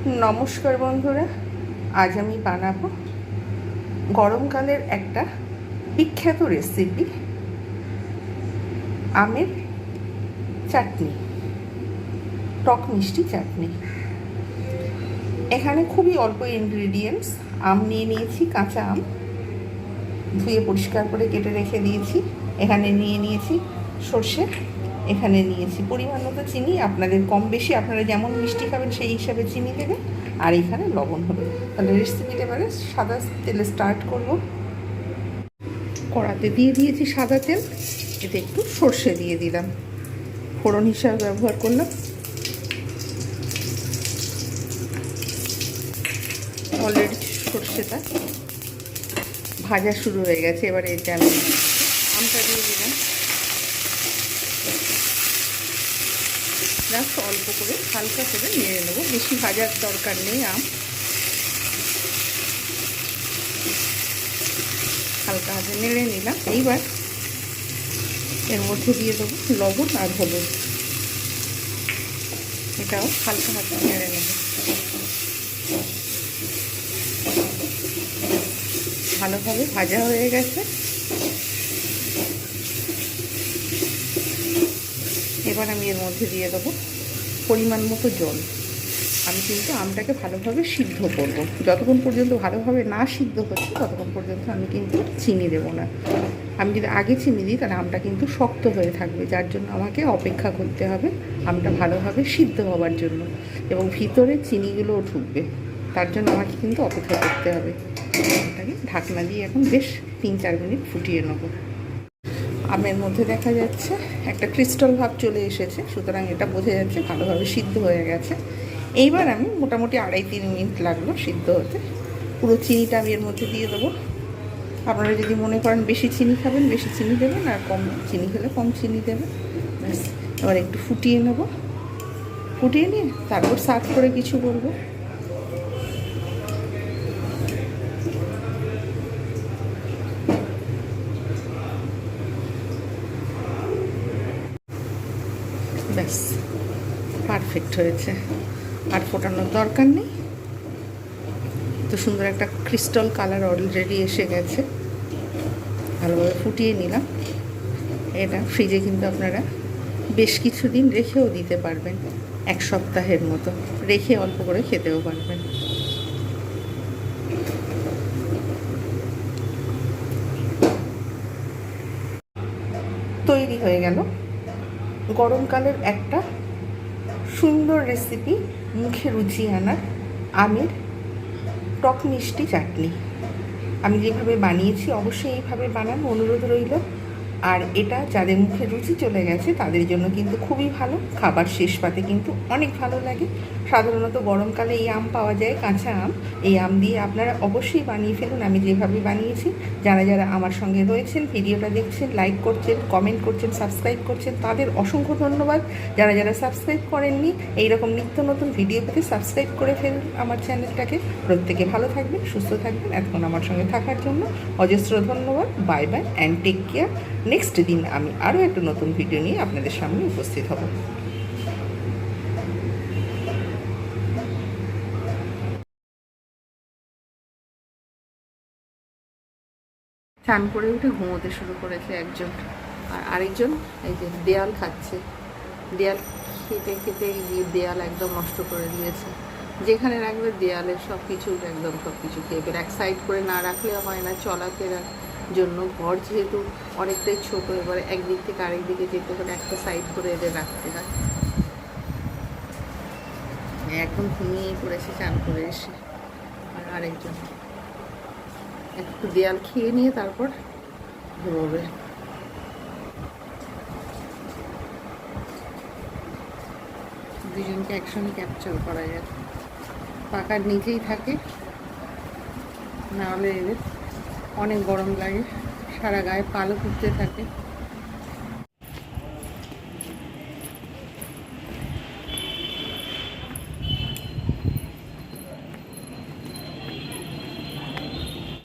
নমস্কার বন্ধুরা, আজ আমি বানাবো গরমকালের একটা বিখ্যাত রেসিপি আমের চাটনি, টক মিষ্টি চাটনি। এখানে খুবই অল্প ইনগ্রিডিয়েন্টস আম নিয়ে নিয়েছি, কাঁচা আম, ধুয়ে পরিষ্কার করে কেটে রেখে দিয়েছি। এখানে নিয়ে নিয়েছি সর্ষে এখানে নিয়েছি। পরিমাণ মতো চিনি, আপনাদের কম বেশি, আপনারা যেমন মিষ্টি খাবেন সেই হিসাবে চিনি দেবেন। আর এখানে লবণ হবে। তাহলে রেসিপিটা এবারে সাদা তেলে স্টার্ট করব। কড়াতে দিয়ে দিয়েছি সাদা তেল। এতে একটু সর্ষে দিয়ে দিলাম। ফোড়ন হিসাবে ব্যবহার করলাম। অলরেডি সর্ষেটা ভাজা শুরু হয়ে গেছে। এবারে এটা আমি আমটা দিয়ে দিলাম। জাস্ট অল্প করে হালকা করে নেড়ে নেব। বেশি ভাজার দরকার নেই আম। হালকা হাতে নেড়ে নিলাম। এইবার এর মধ্যে দিয়ে দেবো লবণ আর হলুদ। এটাও হালকা হাতে নেড়ে নেব। ভালোভাবে ভাজা হয়ে গেছে। এবার আমি এর মধ্যে দিয়ে দেবো পরিমাণ মতো জল। আমি কিন্তু আমটাকে ভালোভাবে সিদ্ধ করব। যতক্ষণ পর্যন্ত ভালোভাবে না সিদ্ধ হচ্ছে, ততক্ষণ পর্যন্ত আমি কিন্তু চিনি দেব না। আমি যদি আগে চিনি দিই, তাহলে আমটা কিন্তু শক্ত হয়ে থাকবে, যার জন্য আমাকে অপেক্ষা করতে হবে আমটা ভালোভাবে সিদ্ধ হওয়ার জন্য। এবং ভিতরে চিনিগুলোও ঢুকবে, তার জন্য আমাকে কিন্তু অপেক্ষা করতে হবে। আমটাকে ঢাকনা দিয়ে এখন বেশ তিন চার মিনিট ফুটিয়ে নেব। আমের মধ্যে দেখা যাচ্ছে, একটা ক্রিস্টাল ভাব চলে এসেছে, সুতরাং এটা বোঝা যাচ্ছে ভালোভাবে সিদ্ধ হয়ে গেছে। এইবার আমি মোটামুটি আড়াই তিন মিনিট লাগল সিদ্ধ হতে। পুরো চিনিটা আমি এর মধ্যে দিয়ে দেবো। আপনারা যদি মনে করেন বেশি চিনি খাবেন, বেশি চিনি দেবেন, আর কম চিনি খেলে কম চিনি দেবেন। এবার একটু ফুটিয়ে নেব। ফুটিয়ে নিয়ে তারপর সার্ভ করে কিছু করব ব্যাস পারফেক্ট হয়েছে। আর ফোটানোর দরকার নেই। তো সুন্দর একটা ক্রিস্টাল কালার অলরেডি এসে গেছে। ভালোভাবে ফুটিয়ে নিলাম। এটা ফ্রিজে কিন্তু আপনারা বেশ কিছুদিন রেখেও দিতে পারবেন। এক সপ্তাহের মতো রেখে অল্প করে খেতেও পারবেন। তৈরি হয়ে গেল। গরমকালের একটা সুন্দর রেসিপি মুখে রুচিয়ে আনার আমের টক মিষ্টি চাটনি। আমি যেভাবে বানিয়েছি, অবশ্যই এইভাবে বানানো অনুরোধ রইল। আর এটা যাদের মুখে রুচি চলে গেছে, তাদের জন্য কিন্তু খুবই ভালো। খাবার শেষ পাতে কিন্তু অনেক ভালো লাগে। সাধারণত গরমকালে এই আম পাওয়া যায়, কাঁচা আম। এই আম দিয়ে আপনারা অবশ্যই বানিয়ে ফেলুন। আমি যেভাবে বানিয়েছি, যারা যারা আমার সঙ্গে রয়েছেন, ভিডিওটা দেখছেন লাইক করছেন কমেন্ট করছেন সাবস্ক্রাইব করছেন, তাদের অসংখ্য ধন্যবাদ। যারা যারা সাবস্ক্রাইব করেননি, এইরকম নিত্য নতুন ভিডিও পেতে সাবস্ক্রাইব করে ফেলুন আমার চ্যানেলটাকে প্রত্যেকে ভালো থাকবেন, সুস্থ থাকবেন। এতক্ষণ আমার সঙ্গে থাকার জন্য অজস্র ধন্যবাদ। Bye bye and take care next দিন আমি আরও একটা নতুন ভিডিও নিয়ে আপনাদের সামনে উপস্থিত হব। চান করে উঠে ঘুমোতে শুরু করেছে একজন। আর আরেকজন, এই যে দেয়াল খাচ্ছে। দেয়াল খেতে খেতে গিয়ে দেয়াল একদম নষ্ট করে দিয়েছে। যেখানে রাখবে দেয়ালের সব কিছু একদম সব কিছু খেয়ে এক সাইড করে না রাখলে হয় না চলাফেরার জন্য ঘর যেহেতু অনেকটাই ছোট, এবারে একদিক থেকে আরেক দিকে যেতে হলে একটা সাইড করে এদের রাখতে হয়। এখন ঘুমিয়ে পড়েছে, চান করে এসে আর আরেকজন। একটু দেয়াল খেয়ে নিয়ে তারপর ঘুমোবে। দুজনকে একসঙ্গে ক্যাপচার করা যায় পাকার নিচেই থাকে নাহলে এদের অনেক গরম লাগে। সারা গায়ে পালক উঠতে থাকে।